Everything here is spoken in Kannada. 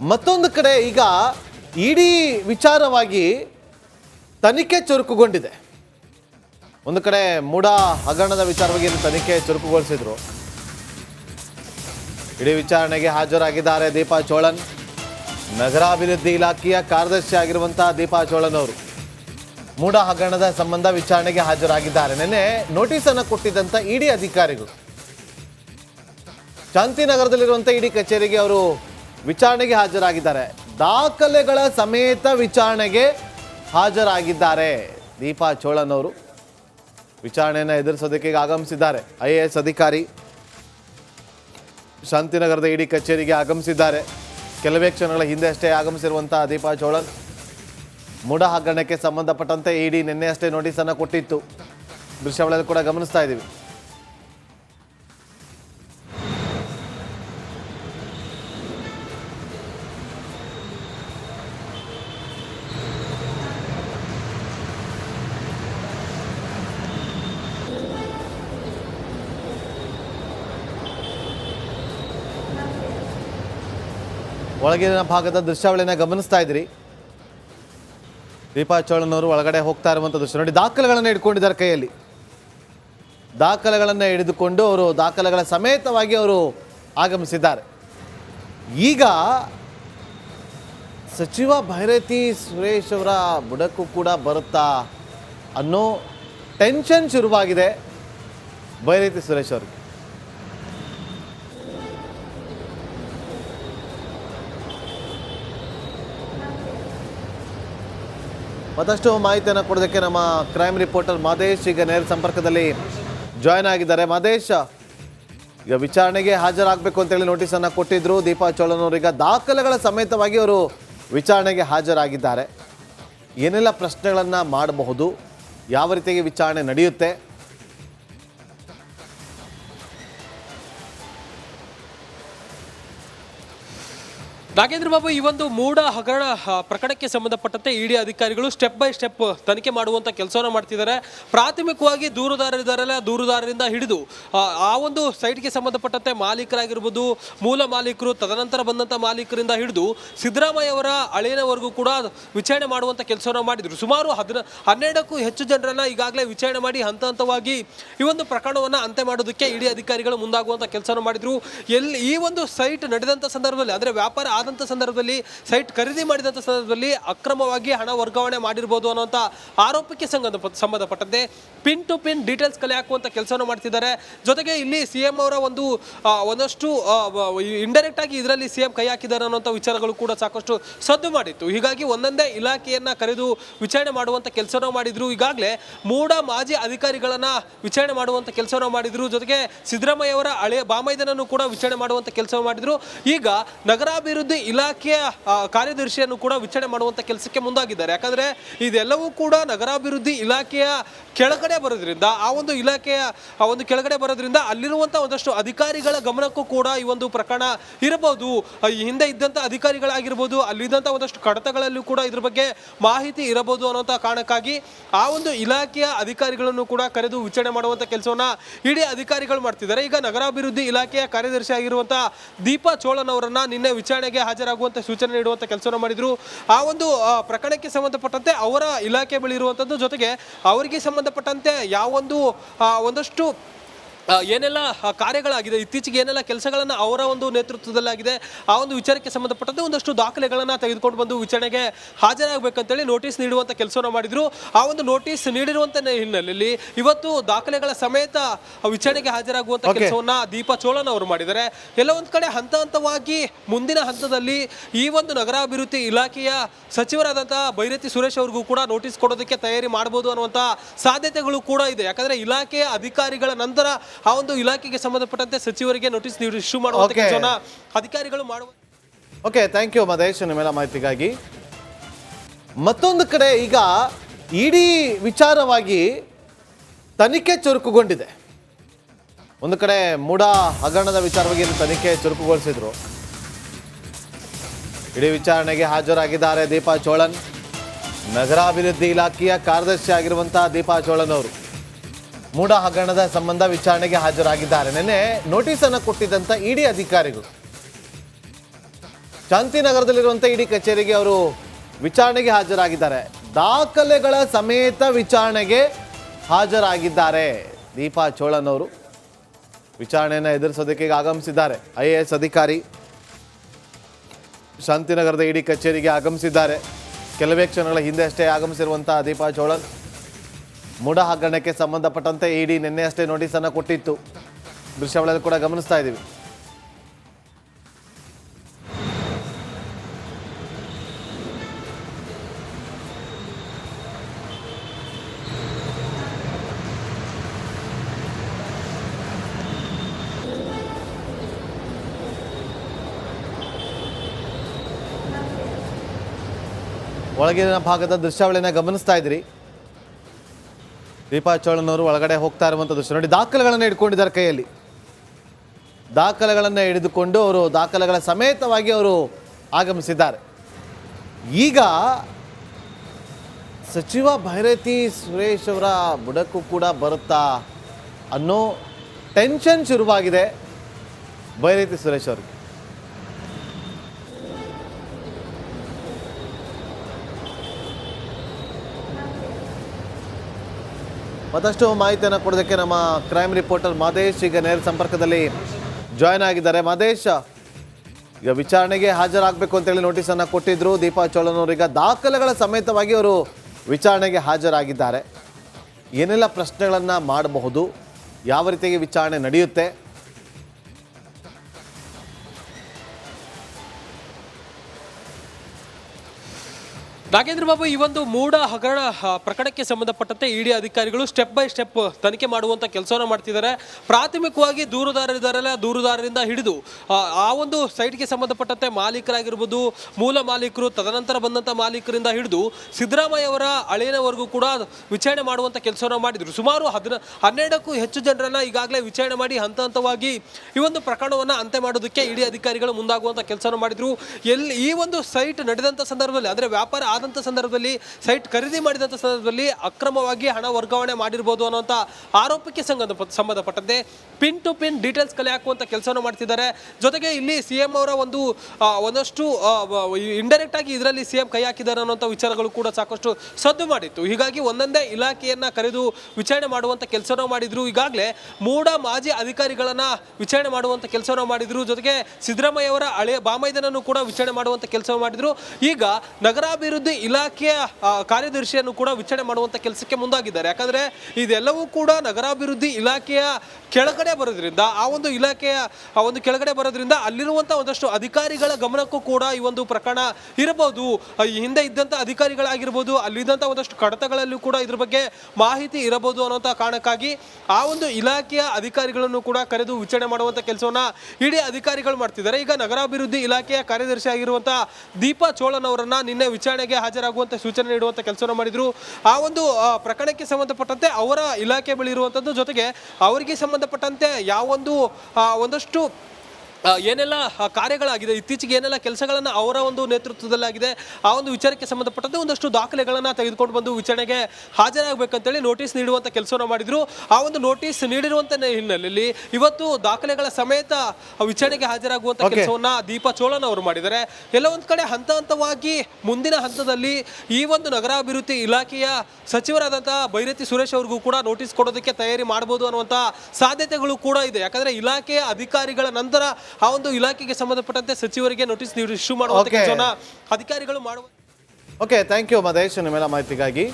ಮತ್ತೊಂದು ಕಡೆ ಈಗ ಇಡೀ ವಿಚಾರವಾಗಿ ತನಿಖೆ ಚುರುಕುಗೊಂಡಿದೆ. ಒಂದು ಕಡೆ ಮೂಡ ಹಗರಣದ ವಿಚಾರವಾಗಿ ತನಿಖೆ ಚುರುಕುಗೊಳಿಸಿದ್ರು. ಇಡೀ ವಿಚಾರಣೆಗೆ ಹಾಜರಾಗಿದ್ದಾರೆ ದೀಪಾ ಚೋಳನ್. ನಗರಾಭಿವೃದ್ಧಿ ಇಲಾಖೆಯ ಕಾರ್ಯದರ್ಶಿ ಆಗಿರುವಂತಹ ದೀಪಾ ಚೋಳನ್ ಅವರು. ಮೂಡ ಹಗರಣದ ಸಂಬಂಧ ವಿಚಾರಣೆಗೆ ಹಾಜರಾಗಿದ್ದಾರೆ. ನಿನ್ನೆ ನೋಟಿಸ್ ಅನ್ನು ಕೊಟ್ಟಿದ್ದಂತ ಇಡಿ ಅಧಿಕಾರಿಗಳು. ಶಾಂತಿನಗರದಲ್ಲಿರುವಂಥ ಇಡಿ ಕಚೇರಿಗೆ ಅವರು ವಿಚಾರಣೆಗೆ ಹಾಜರಾಗಿದ್ದಾರೆ. ದಾಖಲೆಗಳ ಸಮೇತ ವಿಚಾರಣೆಗೆ ಹಾಜರಾಗಿದ್ದಾರೆ. ದೀಪಾ ಚೋಳನ್ ಅವರು ವಿಚಾರಣೆಯನ್ನು ಎದುರಿಸೋದಕ್ಕೆ ಆಗಮಿಸಿದ್ದಾರೆ. ಐ ಎ ಎಸ್ ಅಧಿಕಾರಿ ಶಾಂತಿನಗರದ ಇಡಿ ಕಚೇರಿಗೆ ಆಗಮಿಸಿದ್ದಾರೆ. ಕೆಲವೇ ಕ್ಷಣಗಳ ಹಿಂದೆ ಅಷ್ಟೇ ಆಗಮಿಸಿರುವಂಥ ದೀಪಾ ಚೋಳನ್ ಮೂಡ ಹಗರಣಕ್ಕೆ ಸಂಬಂಧಪಟ್ಟಂತೆ ಇಡಿ ನಿನ್ನೆ ಅಷ್ಟೇ ನೋಟಿಸನ್ನು ಕೊಟ್ಟಿತ್ತು. ದೃಶ್ಯಗಳಲ್ಲಿ ಕೂಡ ಗಮನಿಸ್ತಾ ಇದ್ದೀವಿ. ಒಳಗಿನ ಭಾಗದ ದೃಶ್ಯಾವಳಿನ ಗಮನಿಸ್ತಾ ಇದ್ರಿ ದೀಪಾ ಚೋಳನ್ ಅವರು ಒಳಗಡೆ ಹೋಗ್ತಾ ಇರುವಂಥ ದೃಶ್ಯ ನೋಡಿ, ದಾಖಲೆಗಳನ್ನು ಇಟ್ಕೊಂಡಿದ್ದಾರೆ ಕೈಯಲ್ಲಿ. ದಾಖಲೆಗಳನ್ನು ಹಿಡಿದುಕೊಂಡು ಅವರು ದಾಖಲೆಗಳ ಸಮೇತವಾಗಿ ಅವರು ಆಗಮಿಸಿದ್ದಾರೆ. ಈಗ ಸಚಿವ ಭೈರತಿ ಸುರೇಶ್ ಅವರ ಬುಡಕ್ಕೂ ಕೂಡ ಬರುತ್ತಾ ಅನ್ನೋ ಟೆನ್ಷನ್ ಶುರುವಾಗಿದೆ ಭೈರತಿ ಸುರೇಶ್ ಅವ್ರಿಗೆ. ಮತ್ತಷ್ಟು ಮಾಹಿತಿಯನ್ನು ಕೊಡೋದಕ್ಕೆ ನಮ್ಮ ಕ್ರೈಮ್ ರಿಪೋರ್ಟರ್ ಮಾದೇಶ್ ಈಗ ನೇರ ಸಂಪರ್ಕದಲ್ಲಿ ಜಾಯ್ನ್ ಆಗಿದ್ದಾರೆ. ಮಾದೇಶ್ ಈಗ ವಿಚಾರಣೆಗೆ ಹಾಜರಾಗಬೇಕು ಅಂತೇಳಿ ನೋಟಿಸನ್ನು ಕೊಟ್ಟಿದ್ದರು ದೀಪಾ ಚೋಳನ್ ಅವರು ಈಗ ದಾಖಲೆಗಳ ಸಮೇತವಾಗಿ ಅವರು ವಿಚಾರಣೆಗೆ ಹಾಜರಾಗಿದ್ದಾರೆ. ಏನೆಲ್ಲ ಪ್ರಶ್ನೆಗಳನ್ನು ಮಾಡಬಹುದು? ಯಾವ ರೀತಿಯಾಗಿ ವಿಚಾರಣೆ ನಡೆಯುತ್ತೆ? ನಾಗೇಂದ್ರ ಬಾಬು ಈ ಒಂದು ಮೂಡ ಹಗರಣ ಪ್ರಕರಣಕ್ಕೆ ಸಂಬಂಧಪಟ್ಟಂತೆ ಇಡಿ ಅಧಿಕಾರಿಗಳು ಸ್ಟೆಪ್ ಬೈ ಸ್ಟೆಪ್ ತನಿಖೆ ಮಾಡುವಂತ ಕೆಲಸವನ್ನು ಮಾಡ್ತಿದ್ದಾರೆ. ಪ್ರಾಥಮಿಕವಾಗಿ ದೂರುದಾರರಿದ್ದಾರಲ್ಲ ದೂರುದಾರರಿಂದ ಹಿಡಿದು ಆ, ಒಂದು ಸೈಟ್ಗೆ ಸಂಬಂಧಪಟ್ಟಂತೆ ಮಾಲೀಕರಾಗಿರ್ಬೋದು ಮೂಲ ಮಾಲೀಕರು ತದನಂತರ ಬಂದಂಥ ಮಾಲೀಕರಿಂದ ಹಿಡಿದು ಸಿದ್ದರಾಮಯ್ಯ ಅವರ ಅಳಿಯನವರೆಗೂ ಕೂಡ ವಿಚಾರಣೆ ಮಾಡುವಂತ ಕೆಲಸವನ್ನು ಮಾಡಿದ್ರು. ಸುಮಾರು ಹದಿನ ಹನ್ನೆರಡಕ್ಕೂ ಹೆಚ್ಚು ಜನರನ್ನ ಈಗಾಗಲೇ ವಿಚಾರಣೆ ಮಾಡಿ ಹಂತ ಹಂತವಾಗಿ ಈ ಒಂದು ಪ್ರಕರಣವನ್ನು ಅಂತ್ಯ ಮಾಡೋದಕ್ಕೆ ಇಡಿ ಅಧಿಕಾರಿಗಳು ಮುಂದಾಗುವಂತ ಕೆಲಸವನ್ನು ಮಾಡಿದ್ರು. ಎಲ್ಲಿ ಈ ಒಂದು ಸೈಟ್ ನಡೆದಂಥ ಸಂದರ್ಭದಲ್ಲಿ ಅಂದ್ರೆ ವ್ಯಾಪಾರ ಆದಂಥ ಸಂದರ್ಭದಲ್ಲಿ ಸೈಟ್ ಖರೀದಿ ಮಾಡಿದಂಥ ಸಂದರ್ಭದಲ್ಲಿ ಅಕ್ರಮವಾಗಿ ಹಣ ವರ್ಗಾವಣೆ ಮಾಡಿರ್ಬೋದು ಅನ್ನೋಂಥ ಆರೋಪಕ್ಕೆ ಸಂಬಂಧ ಸಂಬಂಧಪಟ್ಟಂತೆ ಪಿನ್ ಟು ಪಿನ್ ಡೀಟೇಲ್ಸ್ ಕಲೆ ಹಾಕುವಂಥ ಕೆಲಸವನ್ನು ಮಾಡ್ತಿದ್ದಾರೆ. ಜೊತೆಗೆ ಇಲ್ಲಿ ಸಿ ಎಂ ಅವರ ಒಂದು ಒಂದಷ್ಟು ಇಂಡೈರೆಕ್ಟ್ ಆಗಿ ಇದರಲ್ಲಿ ಸಿ ಎಂ ಕೈ ಹಾಕಿದ್ದಾರೆ ಅನ್ನೋಂಥ ವಿಚಾರಗಳು ಕೂಡ ಸಾಕಷ್ಟು ಸದ್ದು ಮಾಡಿತ್ತು. ಹೀಗಾಗಿ ಒಂದೊಂದೇ ಇಲಾಖೆಯನ್ನು ಕರೆದು ವಿಚಾರಣೆ ಮಾಡುವಂಥ ಕೆಲಸವನ್ನು ಮಾಡಿದ್ರು. ಈಗಾಗಲೇ ಮೂಡ ಮಾಜಿ ಅಧಿಕಾರಿಗಳನ್ನ ವಿಚಾರಣೆ ಮಾಡುವಂಥ ಕೆಲಸವನ್ನು ಮಾಡಿದ್ರು. ಜೊತೆಗೆ ಸಿದ್ದರಾಮಯ್ಯ ಅವರ ಹಳೆಯ ಬಾಮೈದನನ್ನು ಕೂಡ ವಿಚಾರಣೆ ಮಾಡುವಂಥ ಕೆಲಸ ಮಾಡಿದ್ರು. ಈಗ ನಗರಾಭಿವೃದ್ಧಿ ಇಲಾಖೆಯ ಕಾರ್ಯದರ್ಶಿಯನ್ನು ಕೂಡ ವಿಚಾರಣೆ ಮಾಡುವಂಥ ಕೆಲಸಕ್ಕೆ ಮುಂದಾಗಿದ್ದಾರೆ. ಯಾಕಂದ್ರೆ ಇದೆಲ್ಲವೂ ಕೂಡ ನಗರಾಭಿವೃದ್ಧಿ ಇಲಾಖೆಯ ಕೆಳಗಡೆ ಬರೋದ್ರಿಂದ, ಆ ಒಂದು ಇಲಾಖೆಯ, ಆ ಒಂದು ಕೆಳಗಡೆ ಬರೋದ್ರಿಂದ ಅಲ್ಲಿರುವಂಥ ಒಂದಷ್ಟು ಅಧಿಕಾರಿಗಳ ಗಮನಕ್ಕೂ ಕೂಡ ಈ ಒಂದು ಪ್ರಕರಣ ಇರಬಹುದು. ಈ ಹಿಂದೆ ಇದ್ದಂಥ ಅಧಿಕಾರಿಗಳಾಗಿರ್ಬೋದು ಅಲ್ಲಿದ್ದಂಥ ಒಂದಷ್ಟು ಕಡತಗಳಲ್ಲೂ ಕೂಡ ಇದ್ರ ಬಗ್ಗೆ ಮಾಹಿತಿ ಇರಬಹುದು ಅನ್ನೋಂಥ ಕಾರಣಕ್ಕಾಗಿ ಆ ಒಂದು ಇಲಾಖೆಯ ಅಧಿಕಾರಿಗಳನ್ನು ಕೂಡ ಕರೆದು ವಿಚಾರಣೆ ಮಾಡುವಂಥ ಕೆಲಸವನ್ನ ಇಡೀ ಅಧಿಕಾರಿಗಳು ಮಾಡ್ತಿದ್ದಾರೆ. ಈಗ ನಗರಾಭಿವೃದ್ಧಿ ಇಲಾಖೆಯ ಕಾರ್ಯದರ್ಶಿ ಆಗಿರುವಂಥ ದೀಪಾ ಚೋಳನ್ ಅವರನ್ನ ನಿನ್ನೆ ವಿಚಾರಣೆಗೆ ಹಾಜರಾಗುವಂಥ ಸೂಚನೆ ನೀಡುವಂಥ ಕೆಲಸವನ್ನು ಮಾಡಿದ್ರು. ಆ ಒಂದು ಪ್ರಕರಣಕ್ಕೆ ಸಂಬಂಧಪಟ್ಟಂತೆ ಅವರ ಇಲಾಖೆ ಬಳಿ ಇರುವಂಥದ್ದು ಜೊತೆಗೆ ಅವರಿಗೆ ಸಂಬಂಧಪಟ್ಟಂತೆ ಯಾವೊಂದು ಒಂದಷ್ಟು ಏನೆಲ್ಲ ಕಾರ್ಯಗಳಾಗಿದೆ ಇತ್ತೀಚೆಗೆ ಏನೆಲ್ಲ ಕೆಲಸಗಳನ್ನು ಅವರ ಒಂದು ನೇತೃತ್ವದಲ್ಲಾಗಿದೆ ಆ ಒಂದು ವಿಚಾರಕ್ಕೆ ಸಂಬಂಧಪಟ್ಟಂತೆ ಒಂದಷ್ಟು ದಾಖಲೆಗಳನ್ನು ತೆಗೆದುಕೊಂಡು ಬಂದು ವಿಚಾರಣೆಗೆ ಹಾಜರಾಗಬೇಕಂತೇಳಿ ನೋಟಿಸ್ ನೀಡುವಂಥ ಕೆಲಸವನ್ನು ಮಾಡಿದರು. ಆ ಒಂದು ನೋಟಿಸ್ ನೀಡಿರುವಂಥ ಹಿನ್ನೆಲೆಯಲ್ಲಿ ಇವತ್ತು ದಾಖಲೆಗಳ ಸಮೇತ ವಿಚಾರಣೆಗೆ ಹಾಜರಾಗುವಂಥ ಕೆಲಸವನ್ನು ಕೆಲಸವನ್ನ ದೀಪಾ ಚೋಳನ್ ಅವರು ಮಾಡಿದ್ದಾರೆ. ಎಲ್ಲ ಒಂದು ಕಡೆ ಹಂತ ಹಂತವಾಗಿ ಮುಂದಿನ ಹಂತದಲ್ಲಿ ಈ ಒಂದು ನಗರಾಭಿವೃದ್ಧಿ ಇಲಾಖೆಯ ಸಚಿವರಾದಂತಹ ಬೈರತಿ ಸುರೇಶ್ ಅವ್ರಿಗೂ ಕೂಡ ನೋಟಿಸ್ ಕೊಡೋದಕ್ಕೆ ತಯಾರಿ ಮಾಡಬಹುದು ಅನ್ನುವಂಥ ಸಾಧ್ಯತೆಗಳು ಕೂಡ ಇದೆ. ಯಾಕಂದ್ರೆ ಇಲಾಖೆಯ ಅಧಿಕಾರಿಗಳ ನಂತರ ಆ ಒಂದು ಇಲಾಖೆಗೆ ಸಂಬಂಧಪಟ್ಟಂತೆ ಸಚಿವರಿಗೆ ನೋಟಿಸ್ ನೀಡಿ ಇಶ್ಯೂ ಮಾಡುವಂಥ. ಕೆಲಸವನ್ನ ಅಧಿಕಾರಿಗಳು ಮಾಡುವ ಓಕೆ ಥ್ಯಾಂಕ್ ಯು ಮಹೇಶ್ ನಿಮ್ಮೆಲ್ಲ ಮಾಹಿತಿಗಾಗಿ. ಮತ್ತೊಂದು ಕಡೆ ಈಗ ಇಡೀ ವಿಚಾರವಾಗಿ ತನಿಖೆ ಚುರುಕುಗೊಂಡಿದೆ. ಒಂದು ಕಡೆ ಮೂಡ ಹಗರಣದ ವಿಚಾರವಾಗಿ ತನಿಖೆ ಚುರುಕುಗೊಳಿಸಿದ್ರು. ಇಡೀ ವಿಚಾರಣೆಗೆ ಹಾಜರಾಗಿದ್ದಾರೆ ದೀಪಾ ಚೋಳನ್. ನಗರಾಭಿವೃದ್ಧಿ ಇಲಾಖೆಯ ಕಾರ್ಯದರ್ಶಿ ಆಗಿರುವಂತಹ ದೀಪಾ ಚೋಳನ್ ಅವರು. ಮೂಡ ಹಗರಣದ ಸಂಬಂಧ ವಿಚಾರಣೆಗೆ ಹಾಜರಾಗಿದ್ದಾರೆ. ನಿನ್ನೆ ನೋಟಿಸನ್ನು ಕೊಟ್ಟಿದ್ದಂಥ ಇಡಿ ಅಧಿಕಾರಿಗಳು. ಶಾಂತಿನಗರದಲ್ಲಿರುವಂಥ ಇಡಿ ಕಚೇರಿಗೆ ಅವರು ವಿಚಾರಣೆಗೆ ಹಾಜರಾಗಿದ್ದಾರೆ. ದಾಖಲೆಗಳ ಸಮೇತ ವಿಚಾರಣೆಗೆ ಹಾಜರಾಗಿದ್ದಾರೆ ದೀಪಾ ಚೋಳನ್ ಅವರು. ವಿಚಾರಣೆಯನ್ನು ಎದುರಿಸೋದಕ್ಕೆ ಆಗಮಿಸಿದ್ದಾರೆ. ಐ ಎ ಎಸ್ ಅಧಿಕಾರಿ. ಶಾಂತಿನಗರದ ಇಡಿ ಕಚೇರಿಗೆ ಆಗಮಿಸಿದ್ದಾರೆ. ಕೆಲವೇ ಕ್ಷಣಗಳ ಹಿಂದೆ ಅಷ್ಟೇ ಆಗಮಿಸಿರುವಂಥ ದೀಪಾ ಚೋಳನ್. ಮೂಢ ಹಗರಣಕ್ಕೆ ಸಂಬಂಧಪಟ್ಟಂತೆ ಇಡಿ ನಿನ್ನೆ ಅಷ್ಟೇ ನೋಟಿಸನ್ನು ಕೊಟ್ಟಿತ್ತು. ದೃಶ್ಯಾವಳಿಯಲ್ಲಿ ಕೂಡ ಗಮನಿಸ್ತಾ ಇದ್ದೀವಿ. ಒಳಗಿನ ಭಾಗದ ದೃಶ್ಯಾವಳಿನ ಗಮನಿಸ್ತಾ ಇದ್ದೀರಿ ದೀಪಾ ಚೋಳನ್ ಅವರು ಒಳಗಡೆ ಹೋಗ್ತಾ ಇರುವಂಥ ದೃಶ್ಯ ನೋಡಿ, ದಾಖಲೆಗಳನ್ನು ಇಟ್ಕೊಂಡಿದ್ದಾರೆ ಕೈಯಲ್ಲಿ. ದಾಖಲೆಗಳನ್ನು ಹಿಡಿದುಕೊಂಡು ಅವರು ದಾಖಲೆಗಳ ಸಮೇತವಾಗಿ ಅವರು ಆಗಮಿಸಿದ್ದಾರೆ. ಈಗ ಸಚಿವ ಭೈರತಿ ಸುರೇಶ್ ಅವರ ಬುಡಕ್ಕೂ ಕೂಡ ಬರುತ್ತಾ ಅನ್ನೋ ಟೆನ್ಷನ್ ಶುರುವಾಗಿದೆ ಭೈರತಿ ಸುರೇಶ್ ಅವ್ರಿಗೆ. ಮತ್ತಷ್ಟು ಮಾಹಿತಿಯನ್ನು ಕೊಡೋದಕ್ಕೆ ನಮ್ಮ ಕ್ರೈಮ್ ರಿಪೋರ್ಟರ್ ಮಾದೇಶ್ ಈಗ ನೇರ ಸಂಪರ್ಕದಲ್ಲಿ ಜಾಯ್ನ್ ಆಗಿದ್ದಾರೆ. ಮಾದೇಶ್ ಈಗ ವಿಚಾರಣೆಗೆ ಹಾಜರಾಗಬೇಕು ಅಂತೇಳಿ ನೋಟಿಸನ್ನು ಕೊಟ್ಟಿದ್ರು. ದೀಪಾ ಚೋಳನ್ ಈಗ ದಾಖಲೆಗಳ ಸಮೇತವಾಗಿ ಅವರು ವಿಚಾರಣೆಗೆ ಹಾಜರಾಗಿದ್ದಾರೆ. ಏನೆಲ್ಲ ಪ್ರಶ್ನೆಗಳನ್ನು ಮಾಡಬಹುದು? ಯಾವ ರೀತಿಯಾಗಿ ವಿಚಾರಣೆ ನಡೆಯುತ್ತೆ? ನಾಗೇಂದ್ರ ಬಾಬು ಈ ಒಂದು ಮೂಡ ಹಗರಣ ಪ್ರಕರಣಕ್ಕೆ ಸಂಬಂಧಪಟ್ಟಂತೆ ಇಡಿ ಅಧಿಕಾರಿಗಳು ಸ್ಟೆಪ್ ಬೈ ಸ್ಟೆಪ್ ತನಿಖೆ ಮಾಡುವಂತ ಕೆಲಸವನ್ನು ಮಾಡ್ತಿದ್ದಾರೆ. ಪ್ರಾಥಮಿಕವಾಗಿ ದೂರುದಾರರಿದ್ದಾರಲ್ಲ ದೂರುದಾರರಿಂದ ಹಿಡಿದು ಆ, ಒಂದು ಸೈಟ್ಗೆ ಸಂಬಂಧಪಟ್ಟಂತೆ ಮಾಲೀಕರಾಗಿರ್ಬೋದು ಮೂಲ ಮಾಲೀಕರು ತದನಂತರ ಬಂದಂಥ ಮಾಲೀಕರಿಂದ ಹಿಡಿದು ಸಿದ್ದರಾಮಯ್ಯ ಅವರ ಅಳಿಯನವರೆಗೂ ಕೂಡ ವಿಚಾರಣೆ ಮಾಡುವಂತ ಕೆಲಸವನ್ನು ಮಾಡಿದ್ರು. ಸುಮಾರು ಹದಿನ ಹನ್ನೆರಡಕ್ಕೂ ಹೆಚ್ಚು ಜನರನ್ನ ಈಗಾಗಲೇ ವಿಚಾರಣೆ ಮಾಡಿ ಹಂತ ಹಂತವಾಗಿ ಈ ಒಂದು ಪ್ರಕರಣವನ್ನು ಅಂತ್ಯ ಮಾಡೋದಕ್ಕೆ ಇಡಿ ಅಧಿಕಾರಿಗಳು ಮುಂದಾಗುವಂತ ಕೆಲಸವನ್ನು ಮಾಡಿದ್ರು. ಎಲ್ಲಿ ಈ ಒಂದು ಸೈಟ್ ನಡೆದಂಥ ಸಂದರ್ಭದಲ್ಲಿ ಅಂದ್ರೆ ವ್ಯಾಪಾರ ಆದಂಥ ಸಂದರ್ಭದಲ್ಲಿ ಸೈಟ್ ಖರೀದಿ ಮಾಡಿದಂಥ ಸಂದರ್ಭದಲ್ಲಿ ಅಕ್ರಮವಾಗಿ ಹಣ ವರ್ಗಾವಣೆ ಮಾಡಿರ್ಬೋದು ಅನ್ನೋಂಥ ಆರೋಪಕ್ಕೆ ಸಂಬಂಧ ಸಂಬಂಧಪಟ್ಟಂತೆ ಪಿನ್ ಟು ಪಿನ್ ಡೀಟೇಲ್ಸ್ ಕಲೆ ಹಾಕುವಂಥ ಕೆಲಸವನ್ನು ಮಾಡ್ತಿದ್ದಾರೆ. ಜೊತೆಗೆ ಇಲ್ಲಿ ಸಿ ಎಂ ಅವರ ಒಂದು ಒಂದಷ್ಟು ಇಂಡೈರೆಕ್ಟ್ ಆಗಿ ಇದರಲ್ಲಿ ಸಿ ಎಂ ಕೈ ಹಾಕಿದ್ದಾರೆ ಅನ್ನೋಂಥ ವಿಚಾರಗಳು ಕೂಡ ಸಾಕಷ್ಟು ಸದ್ದು ಮಾಡಿತ್ತು. ಹೀಗಾಗಿ ಒಂದೊಂದೇ ಇಲಾಖೆಯನ್ನು ಕರೆದು ವಿಚಾರಣೆ ಮಾಡುವಂಥ ಕೆಲಸವನ್ನು ಮಾಡಿದ್ರು. ಈಗಾಗಲೇ ಮೂಡ ಮಾಜಿ ಅಧಿಕಾರಿಗಳನ್ನ ವಿಚಾರಣೆ ಮಾಡುವಂಥ ಕೆಲಸವನ್ನು ಮಾಡಿದ್ರು. ಜೊತೆಗೆ ಸಿದ್ದರಾಮಯ್ಯ ಅವರ ಹಳೆಯ ಬಾಮೈದನನ್ನು ಕೂಡ ವಿಚಾರಣೆ ಮಾಡುವಂಥ ಕೆಲಸ ಮಾಡಿದ್ರು. ಈಗ ನಗರಾಭಿವೃದ್ಧಿ ಇಲಾಖೆಯ ಕಾರ್ಯದರ್ಶಿಯನ್ನು ಕೂಡ ವಿಚಾರಣೆ ಮಾಡುವಂಥ ಕೆಲಸಕ್ಕೆ ಮುಂದಾಗಿದ್ದಾರೆ. ಯಾಕಂದ್ರೆ ಇದೆಲ್ಲವೂ ಕೂಡ ನಗರಾಭಿವೃದ್ಧಿ ಇಲಾಖೆಯ ಕೆಳಗಡೆ ಬರೋದ್ರಿಂದ, ಆ ಒಂದು ಇಲಾಖೆಯ, ಆ ಒಂದು ಕೆಳಗಡೆ ಬರೋದ್ರಿಂದ ಅಲ್ಲಿರುವಂಥ ಒಂದಷ್ಟು ಅಧಿಕಾರಿಗಳ ಗಮನಕ್ಕೂ ಕೂಡ ಈ ಒಂದು ಪ್ರಕರಣ ಇರಬಹುದು. ಈ ಹಿಂದೆ ಇದ್ದಂಥ ಅಧಿಕಾರಿಗಳಾಗಿರ್ಬೋದು ಅಲ್ಲಿದ್ದಂಥ ಒಂದಷ್ಟು ಕಡತಗಳಲ್ಲೂ ಕೂಡ ಇದ್ರ ಬಗ್ಗೆ ಮಾಹಿತಿ ಇರಬಹುದು ಅನ್ನೋಂಥ ಕಾರಣಕ್ಕಾಗಿ ಆ ಒಂದು ಇಲಾಖೆಯ ಅಧಿಕಾರಿಗಳನ್ನು ಕೂಡ ಕರೆದು ವಿಚಾರಣೆ ಮಾಡುವಂಥ ಕೆಲಸವನ್ನ ಇಡೀ ಅಧಿಕಾರಿಗಳು ಮಾಡ್ತಿದ್ದಾರೆ. ಈಗ ನಗರಾಭಿವೃದ್ಧಿ ಇಲಾಖೆಯ ಕಾರ್ಯದರ್ಶಿ ಆಗಿರುವಂಥ ದೀಪಾ ಚೋಳನ್ ಅವರನ್ನ ನಿನ್ನೆ ವಿಚಾರಣೆಗೆ ಹಾಜರಾಗುವಂತೆ ಸೂಚನೆ ನೀಡುವಂಥ ಕೆಲಸವನ್ನು ಮಾಡಿದ್ರು. ಆ ಒಂದು ಪ್ರಕರಣಕ್ಕೆ ಸಂಬಂಧಪಟ್ಟಂತೆ ಅವರ ಇಲಾಖೆ ಬಳಿ ಇರುವಂಥದ್ದು ಜೊತೆಗೆ ಅವರಿಗೆ ಸಂಬಂಧಪಟ್ಟಂತೆ ಯಾವೊಂದು ಒಂದು ಒಂದಷ್ಟು ಏನೆಲ್ಲ ಕಾರ್ಯಗಳಾಗಿದೆ? ಇತ್ತೀಚೆಗೆ ಏನೆಲ್ಲ ಕೆಲಸಗಳನ್ನು ಅವರ ಒಂದು ನೇತೃತ್ವದಲ್ಲಾಗಿದೆ? ಆ ಒಂದು ವಿಚಾರಕ್ಕೆ ಸಂಬಂಧಪಟ್ಟಂತೆ ಒಂದಷ್ಟು ದಾಖಲೆಗಳನ್ನು ತೆಗೆದುಕೊಂಡು ಬಂದು ವಿಚಾರಣೆಗೆ ಹಾಜರಾಗಬೇಕಂತೇಳಿ ನೋಟಿಸ್ ನೀಡುವಂಥ ಕೆಲಸವನ್ನು ಮಾಡಿದರು. ಆ ಒಂದು ನೋಟಿಸ್ ನೀಡಿರುವಂಥ ಹಿನ್ನೆಲೆಯಲ್ಲಿ ಇವತ್ತು ದಾಖಲೆಗಳ ಸಮೇತ ವಿಚಾರಣೆಗೆ ಹಾಜರಾಗುವಂಥ ಕೆಲಸವನ್ನು ದೀಪಾ ಚೋಳನ್ ಅವರು ಮಾಡಿದ್ದಾರೆ. ಎಲ್ಲ ಒಂದು ಕಡೆ ಹಂತ ಹಂತವಾಗಿ ಮುಂದಿನ ಹಂತದಲ್ಲಿ ಈ ಒಂದು ನಗರಾಭಿವೃದ್ಧಿ ಇಲಾಖೆಯ ಸಚಿವರಾದಂಥ ಭೈರತಿ ಸುರೇಶ್ ಅವ್ರಿಗೂ ಕೂಡ ನೋಟಿಸ್ ಕೊಡೋದಕ್ಕೆ ತಯಾರಿ ಮಾಡಬಹುದು ಅನ್ನುವಂಥ ಸಾಧ್ಯತೆಗಳು ಕೂಡ ಇದೆ. ಯಾಕಂದ್ರೆ ಇಲಾಖೆಯ ಅಧಿಕಾರಿಗಳ ನಂತರ ಆ ಒಂದು ಇಲಾಖೆಗೆ ಸಂಬಂಧಪಟ್ಟಂತೆ ಸಚಿವರಿಗೆ ನೋಟಿಸ್ ಇಶ್ಯೂ ಮಾಡುವಂತ Okay. ಕೆಲಸವನ್ನ ಅಧಿಕಾರಿಗಳು ಮಾಡುವ ಓಕೆ ಥ್ಯಾಂಕ್ ಯು ಮಹೇಶ್ ನಿಮ್ಮೆಲ್ಲ ಮಾಹಿತಿಗಾಗಿ